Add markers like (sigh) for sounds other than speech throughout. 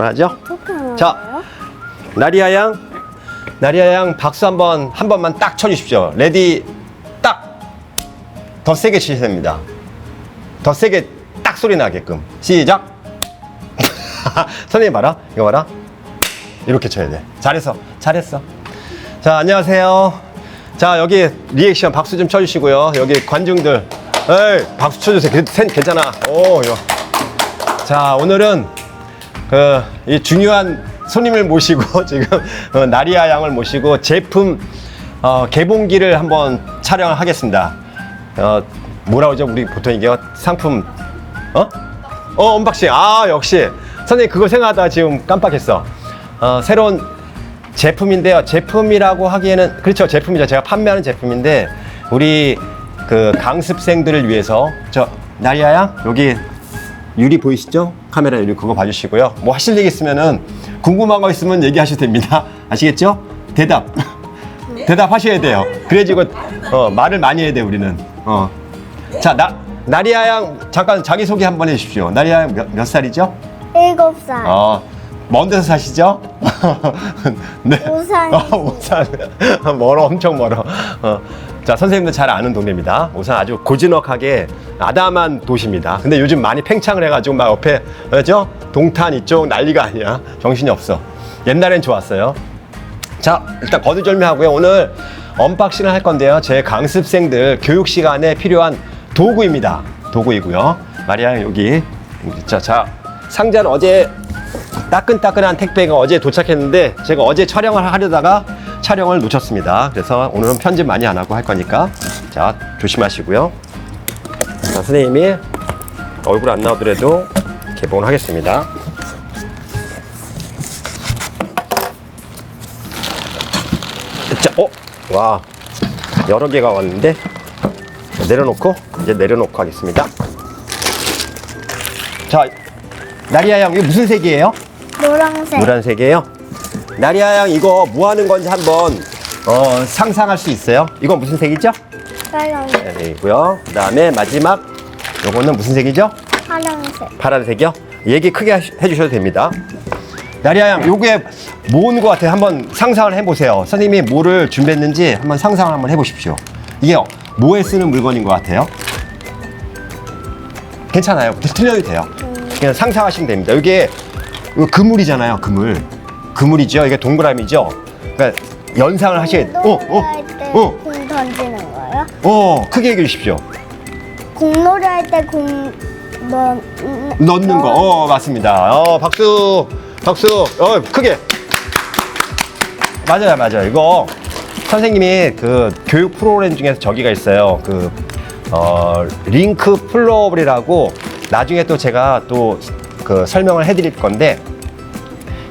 어떻게 자. 나리아 양, 나리아 양 박수 한번 한 번만 딱 쳐주십시오. 레디 딱. 더 세게 치셔야 됩니다. 더 세게 딱 소리 나게끔. 시작. (laughs) 선생님 봐라. 이거 봐라. 이렇게 쳐야 돼. 잘했어. 잘했어. 자, 안녕하세요. 자, 여기 리액션 박수 좀 쳐주시고요. 여기 관중들. 에이, 박수 쳐주세요. 괜찮아. 오, 이거. 자, 오늘은 그, 이 중요한 손님을 모시고 (laughs) 지금 어, 나리아 양을 모시고 제품 어, 개봉기를 한번 촬영을 하겠습니다. 어, 뭐라 그러죠? 우리 보통 이게 상품 어? 어, 언박싱. 아, 역시. 선생님 그거 생각하다 지금 깜빡했어. 어, 새로운 제품인데요. 제품이라고 하기에는 그렇죠. 제품이죠. 제가 판매하는 제품인데 우리 그 강습생들을 위해서 저 나리아 양 여기 유리 보이시죠? 카메라 유리 그거 봐주시고요. 뭐 하실 얘기 있으면은 궁금한 거 있으면 얘기하셔도 됩니다. (laughs) 아시겠죠? 대답. 대답하셔야 돼요. 그래지고 어, 말을 많이 해야 돼 우리는. 어. 자, 나 나리아 양 잠깐 자기 소개 한번 해주십시오. 나리아 양 몇, 몇 살이죠? 일곱 살. 어. 먼 데서 사시죠? (laughs) 네. 오산이요. 어, 오산. (laughs) 멀어, 엄청 멀어. 어. 자, 선생님도 잘 아는 동네입니다. 오산 아주 고즈넉하게 아담한 도시입니다. 근데 요즘 많이 팽창을 해가지고 막 옆에, 그죠? 동탄 이쪽 난리가 아니야. 정신이 없어. 옛날엔 좋았어요. 자, 일단 거두절미하고요. 오늘 언박싱을 할 건데요. 제 강습생들 교육 시간에 필요한 도구입니다. 도구이고요. 마리아 여기. 자, 자, 상자는 어제 따끈따끈한 택배가 어제 도착했는데 제가 어제 촬영을 하려다가 촬영을 놓쳤습니다. 그래서 오늘은 편집 많이 안 하고 할 거니까 자, 조심하시고요. 자, 선생님이 얼굴 안 나오더라도 개봉을 하겠습니다. 자, 어? 와, 여러 개가 왔는데 내려놓고 이제 내려놓고 하겠습니다. 자, 나리아 양 이거 무슨 색이에요? 노란색. 노란색이에요. 나리아 양 이거 뭐 하는 건지 한번 어, 상상할 수 있어요? 이건 무슨 색이죠? 빨간색. 색이고요. 그다음에 마지막 요거는 무슨 색이죠? 파란색. 파란색이요? 얘기 크게 하시- 해주셔도 됩니다. 나리아 양, 요게 뭔 것 같아요? 한번 상상을 해보세요. 선생님이 뭐를 준비했는지 한번 상상을 한번 해보십시오. 이게 뭐에 쓰는 물건인 것 같아요? 괜찮아요. 틀려도 돼요. 그냥 상상하시면 됩니다. 이게 이거 그물이잖아요. 그물. 그물이죠. 이게 동그라미죠. 그러니까 연상을 하셔야 돼요. 어, 어, 공놀이 할때 어, 공 던지는 거예요? 어, 크게 얘기해 주십시오. 공놀이 할 때공 넣, 넣는 거. 어, 맞습니다. 어, 박수. 박수. 어, 크게. 맞아요, 맞아요. 이거 선생님이 그 교육 프로그램 중에서 저기가 있어요. 그, 어, 링크 플로어블이라고 나중에 또 제가 또 그 설명을 해드릴 건데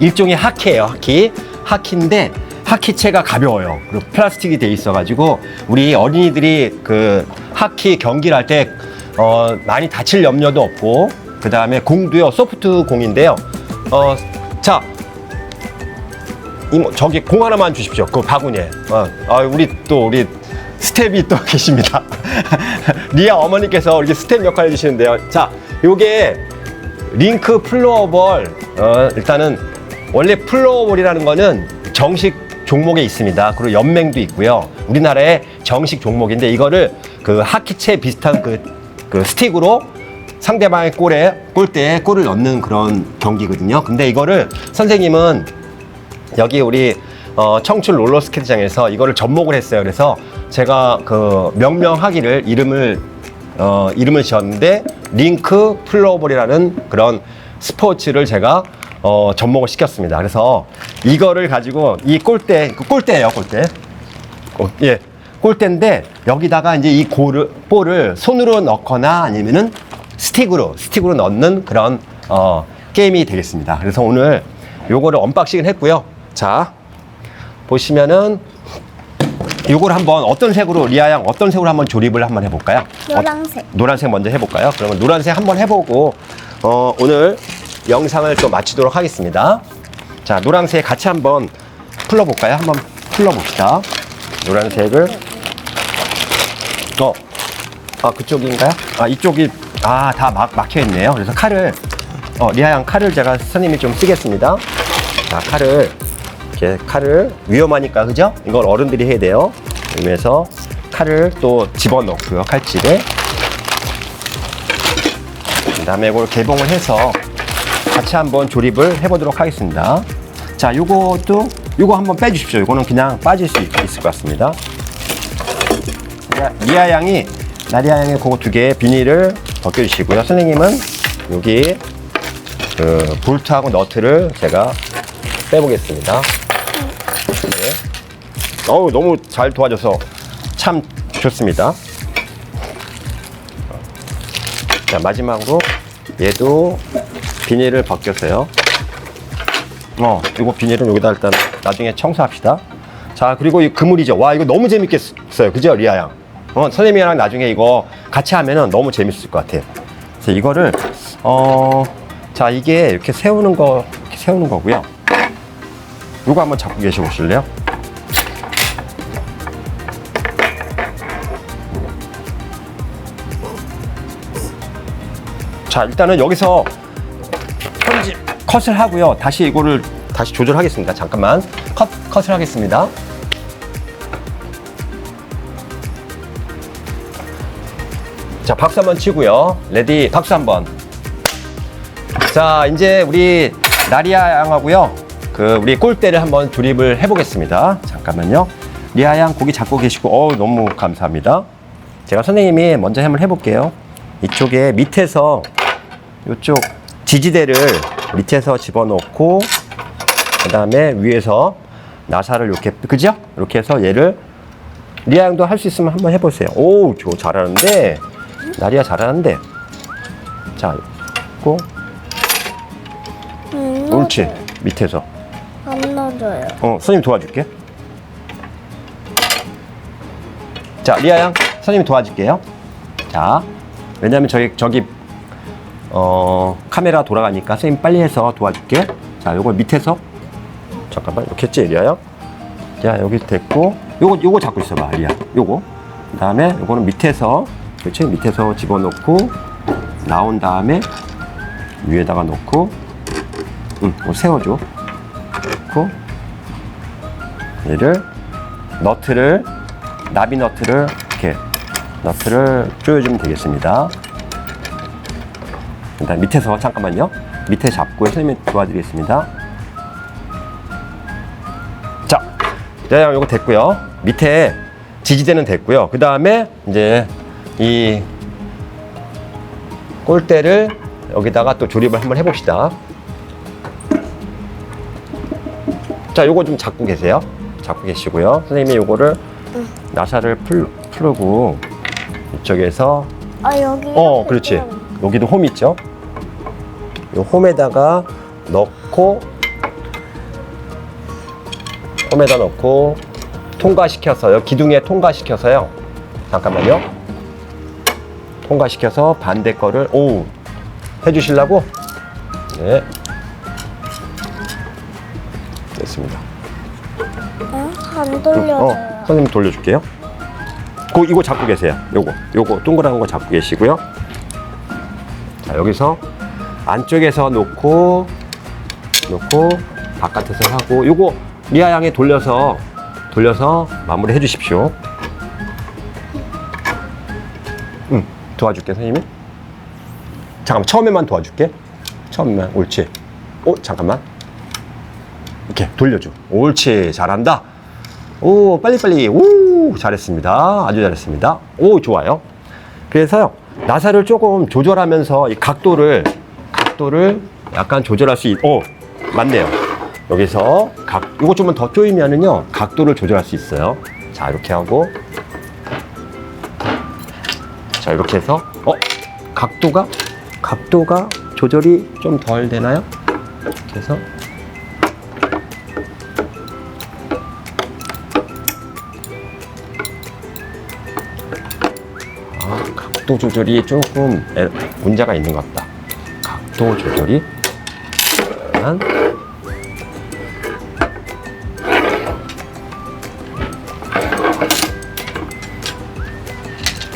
일종의 하키예요, 하키. 하키인데 하키체가 가벼워요. 그리고 플라스틱이 돼 있어가지고 우리 어린이들이 그 하키 경기를 할 때 어, 많이 다칠 염려도 없고 그 다음에 공도요 소프트 공인데요. 어, 자 이모 저기 공 하나만 주십시오. 그 바구니에. 어, 아, 우리 또 우리 스텝이 또 (laughs) 계십니다. (laughs) 리아 어머니께서 이렇게 스텝 역할 해주시는데요. 자, 요게 링크 플로어볼. 어, 일단은 원래 플로어볼이라는 거는 정식 종목에 있습니다. 그리고 연맹도 있고요. 우리나라의 정식 종목인데 이거를 그 하키채 비슷한 그, 그 스틱으로 상대방의 골에 골대에 골을 넣는 그런 경기거든요. 근데 이거를 선생님은 여기 우리 어, 청춘 롤러 스케이트장에서 이거를 접목을 했어요. 그래서 제가 그 명명하기를 이름을 어, 이름을 지었는데 링크 플로어볼이라는 그런 스포츠를 제가 어, 접목을 시켰습니다. 그래서 이거를 가지고 이 골대 그 골대예요, 골대. 어, 예. 골대인데 여기다가 이제 이 골을 볼을 손으로 넣거나 아니면은 스틱으로 스틱으로 넣는 그런 어, 게임이 되겠습니다. 그래서 오늘 요거를 언박싱을 했고요. 자 보시면은 요걸 한번 어떤 색으로 리아 양 어떤 색으로 한번 조립을 한번 해볼까요? 노란색. 어, 노란색 먼저 해볼까요? 그러면 노란색 한번 해보고 어, 오늘 영상을 또 마치도록 하겠습니다. 자 노란색 같이 한번 풀러볼까요? 한번 풀러봅시다. 노란색을 어, 아 그쪽인가요? 아 이쪽이 아 다 막 막혀 있네요. 그래서 칼을 어, 리아 양 칼을 제가 선생님이 좀 쓰겠습니다. 자, 칼을 이렇게 칼을 위험하니까 그죠? 이걸 어른들이 해야 돼요. 그러면서 칼을 또 집어넣고요. 칼집에. 그다음에 이걸 개봉을 해서 같이 한번 조립을 해보도록 하겠습니다. 자, 요것도 요거 한번 빼주십시오. 요거는 그냥 빠질 수 있- 있을 것 같습니다. 리아- 양이 나리아 양의 그거 두 개 비닐을 벗겨주시고요. 선생님은 여기 그 볼트하고 너트를 제가 빼보겠습니다. 네. 어우 너무 잘 도와줘서 참 좋습니다. 자 마지막으로 얘도 비닐을 벗겨서요. 어 이거 비닐은 여기다 일단 나중에 청소합시다. 자 그리고 이 그물이죠. 와 이거 너무 재밌겠어요. 그죠 리아 양? 어 선생님이랑 나중에 이거 같이 하면은 너무 재밌을 것 같아요. 그래서 이거를 어 자 이게 이렇게 세우는 거 이렇게 세우는 거고요. 이거 한번 잡고 계셔 보실래요? 자 일단은 여기서 편집 컷을 하고요. 다시 이거를 다시 조절하겠습니다. 잠깐만 컷 컷을 하겠습니다. 자 박수 한번 치고요. 레디 박수 한번. 자 이제 우리 나리아 양하고요. 그 우리 골대를 한번 조립을 해보겠습니다. 잠깐만요. 리아 양 고기 잡고 계시고 어 너무 감사합니다. 제가 선생님이 먼저 한번 해볼게요. 이쪽에 밑에서 이쪽 지지대를 밑에서 집어넣고 그 다음에 위에서 나사를 이렇게 그죠? 이렇게 해서 얘를 리아 양도 할 수 있으면 한번 해보세요. 오, 저 잘하는데 나리아 잘하는데 자, 고 음, 옳지 밑에서 안 넣어줘요. 어 선생님 도와줄게. 자 리아 양 선생님 도와줄게요. 자 왜냐면 저기 저기 어 카메라 돌아가니까 선생님 빨리 해서 도와줄게. 자 요거 밑에서 잠깐만 이렇게 했지 리아 양. 자 여기 됐고 요거 요거 잡고 있어 봐 리아. 요거 그다음에 요거는 밑에서 그렇지 밑에서 집어넣고 나온 다음에 위에다가 놓고 응 세워줘. 넣고 얘를 너트를 나비 너트를 이렇게 너트를 조여주면 되겠습니다. 일단 밑에서 잠깐만요. 밑에 잡고 선생님이 도와드리겠습니다. 자, 자, 이거 됐고요. 밑에 지지대는 됐고요. 그 다음에 이제 이 골대를 여기다가 또 조립을 한번 해봅시다. 자, 요거 좀 잡고 계세요. 잡고 계시고요. 선생님이 요거를 나사를 풀, 풀고 이쪽에서 아 여기. 어, 그렇지. 여기도 홈 있죠. 요 홈에다가 넣고 홈에다 넣고 통과시켜서요. 기둥에 통과시켜서요. 잠깐만요. 통과시켜서 반대 거를 오 해주실라고? 네. 됐습니다. 어? 안 돌려줘요. 어, 선생님 돌려줄게요. 그 이거 잡고 계세요. 요거, 요거 동그란 거 잡고 계시고요. 자 여기서 안쪽에서 놓고 놓고 바깥에서 하고 요거 리아 양에 돌려서 돌려서 마무리 해 주십시오. 응, 도와줄게 선생님이. 잠깐만 처음에만 도와줄게. 처음에만 옳지. 오 잠깐만. 이렇게 돌려줘. 옳지 잘한다. 오 빨리빨리 오 잘했습니다 아주 잘했습니다 오 좋아요 그래서요 나사를 조금 조절하면서 이 각도를 각도를 약간 조절할 수 있, 오 맞네요. 여기서 각 이거 좀만 더 조이면은요 각도를 조절할 수 있어요. 자 이렇게 하고. 자 이렇게 해서 어 각도가 각도가 조절이 좀 덜 되나요? 이렇게 해서 각도 조절이 조금 에- 문제가 있는 것 같다. 각도 조절이 한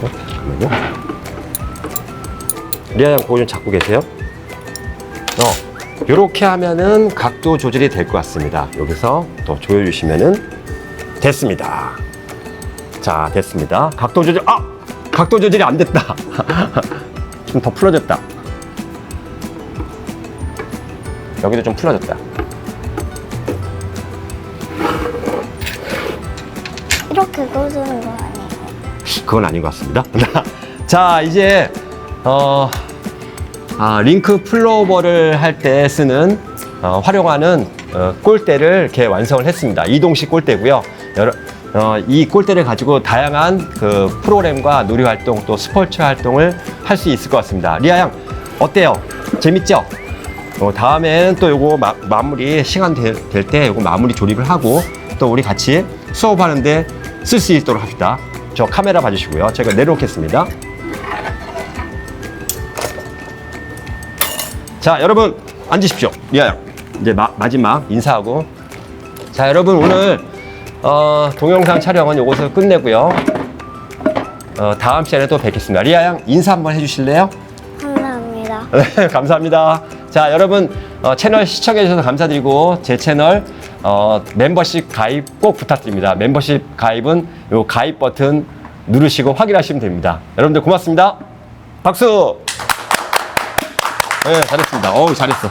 어. 리아 양 그거 좀 잡고 계세요. 어, 이렇게 하면은 각도 조절이 될 것 같습니다. 여기서 또 조여주시면은 됐습니다. 자, 됐습니다. 각도 조절, 아! 각도 조절이 안 됐다. (laughs) 좀 더 풀어졌다. 여기도 좀 풀어졌다. 이렇게 꽂는 거 아니에요? 그건 아닌 것 같습니다. (laughs) 자, 이제 어, 아, 링크 플로버를 할 때 쓰는 어, 활용하는 어, 골대를 이렇게 완성을 했습니다. 이동식 골대고요. 여러, 어, 이 골대를 가지고 다양한 그 프로그램과 놀이 활동 또 스포츠 활동을 할 수 있을 것 같습니다. 리아 양 어때요? 재밌죠? 어, 다음에는 또 요거 마, 마무리 시간 될 때 요거 마무리 조립을 하고 또 우리 같이 수업하는데 쓸 수 있도록 합시다. 저 카메라 봐주시고요. 제가 내려놓겠습니다. 자, 여러분 앉으십시오. 미아야. 이제 마, 마지막 인사하고. 자, 여러분 오늘 어, 동영상 촬영은 요것을 끝내고요. 어, 다음 시간에 또 뵙겠습니다. 리아 양 인사 한번 해주실래요? 감사합니다. 네, (laughs) 감사합니다. 자, 여러분 어, 채널 시청해 주셔서 감사드리고 제 채널 어, 멤버십 가입 꼭 부탁드립니다. 멤버십 가입은 요 가입 버튼 누르시고 확인하시면 됩니다. 여러분들 고맙습니다. 박수. 네, 잘했습니다. 어우, 잘했어.